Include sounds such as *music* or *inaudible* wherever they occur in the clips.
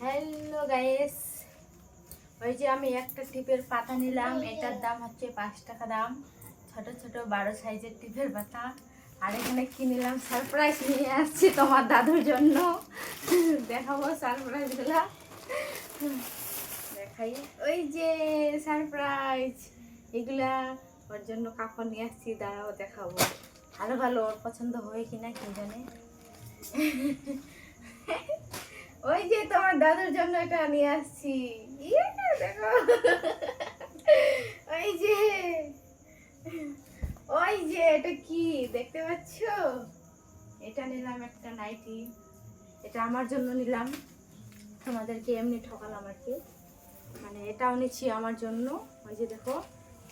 Hello guys ওই যে আমি একটা টিপের পাতা নিলাম। এটার দাম হচ্ছে পাঁচ টাকা দাম। ছোট ছোট বারো সাইজের টিপের পাতা। আর এখানে কি নিলাম? সারপ্রাইজ নিয়ে আসছি তোমার দাদুর জন্য। দেখাবো সারপ্রাইজগুলা দেখাই। ওই যে সারপ্রাইজ এগুলা ওর জন্য কাপড় নিয়ে আসছি দাঁড়াও দেখাবো। ভালো ভালো ওর পছন্দ হবে কিনা কি জানে? ওই যে তোমার দাদুর জন্য এটা নিয়ে আসছি। ইয়ে, দেখো। ওই যে ওই যে এটা কি দেখতে পাচ্ছ? এটা নিলাম একটা নাইটি। এটা আমার জন্য নিলাম। তোমাদেরকে এমনি ঠকালাম আর কি। মানে এটাও নিচ্ছি আমার জন্য। ওই যে দেখো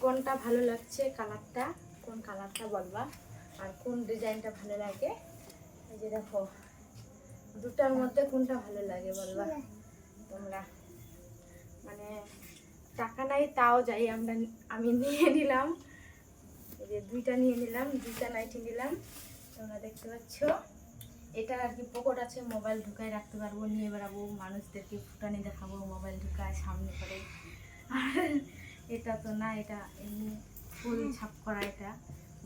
কোনটা ভালো লাগছে কালারটা? কোন কালারটা বলবা? আর কোন ডিজাইনটা ভালো লাগে? এই যে দেখো, দুটার মধ্যে কোনটা ভালো লাগে বলবা? তোমরা। মানে টাকা নাই, তাও যাই, আমরা আমি নিয়ে নিলাম। এই যে দুইটা নিয়ে নিলাম, দুইটা নাইটি নিলাম। তোমরা দেখতে পাচ্ছ? এটা আর কি পকেট আছে মোবাইল ঢুকায় রাখতে পারব, নিয়ে বেড়াবো, মানুষদেরকে ফুটানি দেখাবো মোবাইল ঢুকায় সামনে করে। আর এটা তো না, এটা এমনি ফুল ছাপ করা এটা।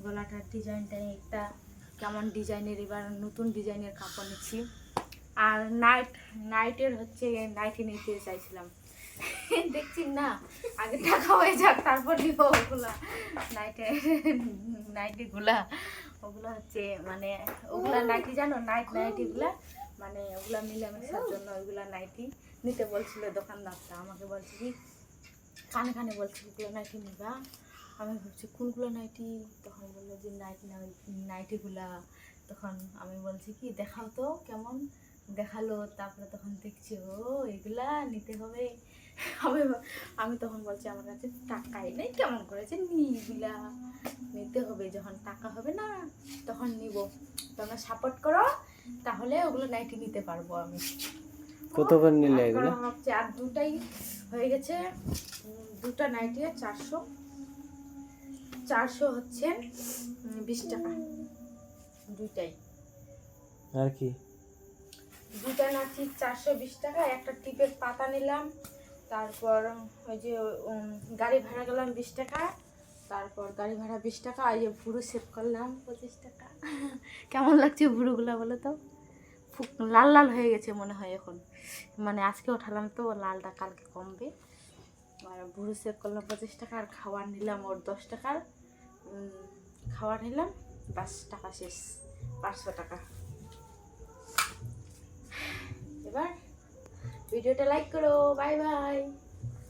গলাটার ডিজাইনটা একটা কেমন ডিজাইনের এবার নতুন ডিজাইনের কাপড় নিচ্ছি। আর নাইট নাইটের হচ্ছে নাইটি নিতে চাইছিলাম। *laughs* দেখছি না, আগে টাকা হয়ে যাক, তারপর নিব ওগুলা। নাইটে নাইটিগুলা ওগুলো হচ্ছে মানে ওগুলা নাইটি জানো নাইট নাইটিগুলা মানে ওগুলা মিলামেশার জন্য ওইগুলা নাইটি নিতে বলছিল দোকানদারটা, আমাকে বলছি কানে কানে বলছে ওগুলো নাইটি নিবা। আমি ভাবছি কোনগুলো নাইটি? তখন বলল যে নাইটি নাইটিগুলা। তখন আমি বলছি কি দেখাও তো কেমন দেখাল। তারপরে তখন দেখছি ও এগুলা নিতে হবে। আমি আমি তখন বলছি আমার কাছে টাকাই নেই কেমন করেছে নিগুলা নিতে হবে যখন টাকা হবে না তখন নিব। তোমরা সাপোর্ট করো তাহলে ওগুলো নাইটি নিতে পারব আমি। কত করে নিলে এগুলো? ভাবছি আর দুটাই হয়ে গেছে দুটা নাইটি চারশো। চারশো হচ্ছে বিশ টাকা। দুইটাই। আর কি দুটা নাচি চারশো বিশ টাকা। একটা টিপের পাতা নিলাম। তারপর ওই যে গাড়ি ভাড়া গেলাম বিশ টাকা। তারপর গাড়ি ভাড়া বিশ টাকা। আর এই যে ভুরু সেভ করলাম পঁচিশ টাকা। *laughs* কেমন লাগছে ভুরুগুলো বলো তো? লাল লাল হয়ে গেছে মনে হয় এখন। মানে আজকে ওঠালাম তো লালটা কালকে কমবে। আর ভুরু সেভ করলাম পঁচিশ টাকা। আর খাবার নিলাম ওর দশ টাকার। খাবার নিলাম বাস টাকা শেষ পাঁচশো টাকা। এবার ভিডিওটা লাইক করো বাই বাই